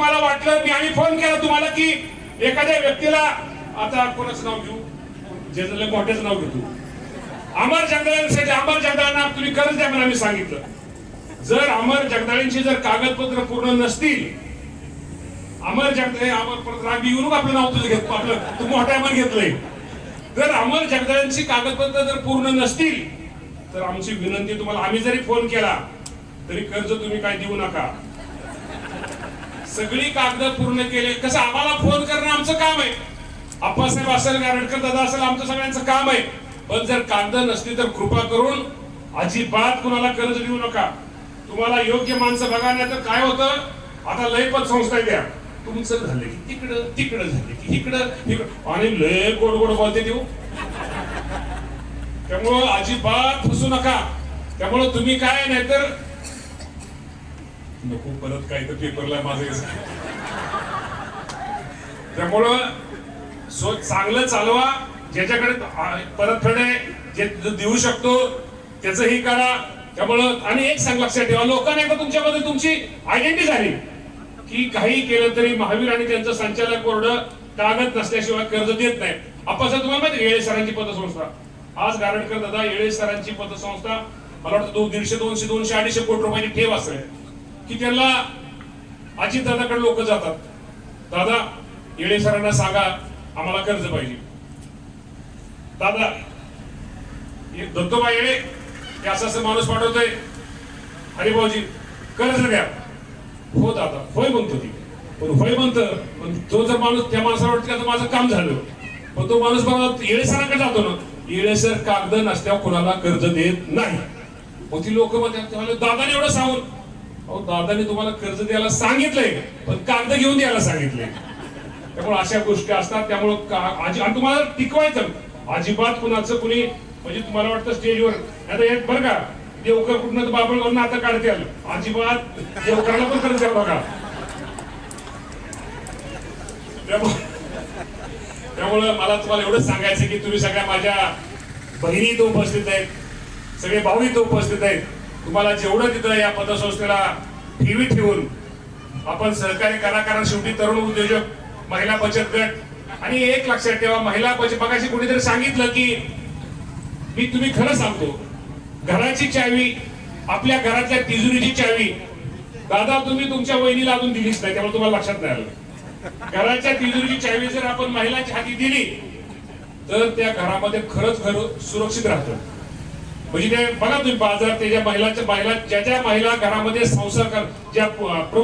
तुम्हाला वाटलं मी आम्ही फोन केला तुम्हाला की एखाद्या व्यक्तीला आता कोणाचं नाव घेऊ? ज्याचं लय मोठ्याचं नाव घेतो. अमर जगदाळांसाठी अमर जगदाळांना तुम्ही कर्ज द्या म्हणून आम्ही सांगितलं. जर अमर जगदाळींची जर कागदपत्र पूर्ण नसतील अमर जगदाळे अमर परत राग येऊ नका आपलं नाव तुझं घेत आपलं तू मोठ्या अमर घेतलंय. जर अमर जगदाळांची कागदपत्र जर पूर्ण नसतील तर आमची विनंती तुम्हाला आम्ही जरी फोन केला तरी कर्ज तुम्ही काय देऊ नका. सगळी कागद पूर्ण केले. कसं आम्हाला फोन करणं आमचं काम आहे. आप्पासाहेब असेल गारडकर दादा असेल आमचं सगळ्यांचं काम आहे. पण जर कागद नसली तर कृपा करून अजिबात कुणाला कर्ज देऊ नका. तुम्हाला योग्य माणसं बघा नाही तर काय होतं? आता लय पण संस्था द्या तुमचं झालं की तिकडं तिकडं झालं की इकडं इकडं. आणि लय गोड गोड बोलते देऊ हो. त्यामुळं अजिबात फसू नका. त्यामुळं तुम्ही काय नाहीतर नको परत काय तर पेपरला माझं त्यामुळं सो चांगलं चालवा ज्याच्याकडे परतफेड आहे जे देऊ शकतो त्याचंही करा. त्यामुळं आणि एक सांग लक्षात ठेवा लोकांना एकदा तुमच्यामध्ये तुमची आयडेंटिटी झाली. की काही केलं तरी महावीर आणि त्यांचं संचालक बोर्ड कागद नसल्याशिवाय कर्ज देत नाही आपण तुम्हाला माहिती येळे सरांची पतसंस्था? आज गारडकर दादा येळे सरांची पतसंस्था मला वाटतं दोन दीडशे दोनशे दोनशे अडीचशे कोटी रुपयाची ठेव असेल. की त्यांना अजित दादाकडे लोक जातात. दादा येळे सरांना सांगा आम्हाला कर्ज पाहिजे. दादा दत्तोबा येळे असं असं माणूस पाठवतोय. हरिभाऊजी कर्ज द्या. हो दादा होय म्हणतो ती. पण होय म्हणत पण तो जर माणूस त्या माणसाला वाटतं की माझं काम झालं. पण तो माणूस बघा येळे सरांकडे जातो ना. येळे सर कागद नसल्यावर कोणाला कर्ज देत नाही. मग ती लोक म्हणतात दादाने एवढं सांगून अहो दादाने तुम्हाला कर्ज द्यायला सांगितलंय. पण कागद घेऊन द्यायला सांगितलंय. त्यामुळे अशा गोष्टी असतात त्यामुळे का- आजी- आणि तुम्हाला टिकवायचं. अजिबात कुणाचं कुणी म्हणजे तुम्हाला वाटतं स्टेजवर आता एक बरं का देवकर कुठनं तर बाबळगावून आता काढते आलं अजिबात देवकरला पण कर्ज द्यावं बघा त्यामुळे त्यामुळं मला तुम्हाला एवढंच सांगायचं की तुम्ही सगळ्या माझ्या बहिणी इथं उपस्थित आहेत. सगळे भाऊ इथं उपस्थित आहेत. तुम्हाला जेवढं तिथं या पतसंस्थेला ठेवी ठेवून आपण सहकारी करा शेवटी तरुण उद्योजक महिला बचत गट आणि एक लक्षात ठेवा महिला बचत बघाशी कोणीतरी सांगितलं की मी तुम्ही खरं सांगतो घराची चावी आपल्या घरातल्या तिजुरीची चावी दादा तुम्ही तुमच्या वहिनीला अजून दिलीच नाही त्यामुळे तुम्हाला लक्षात नाही आलं. घराच्या तिजोरीची चावी जर आपण महिलांच्या हाती दिली तर त्या घरामध्ये खरंच घर सुरक्षित राहतं. म्हणजे ते बघा तुम्ही बाजार त्याच्या महिलाच्या महिला ज्या ज्या महिला घरामध्ये संसार कर ज्या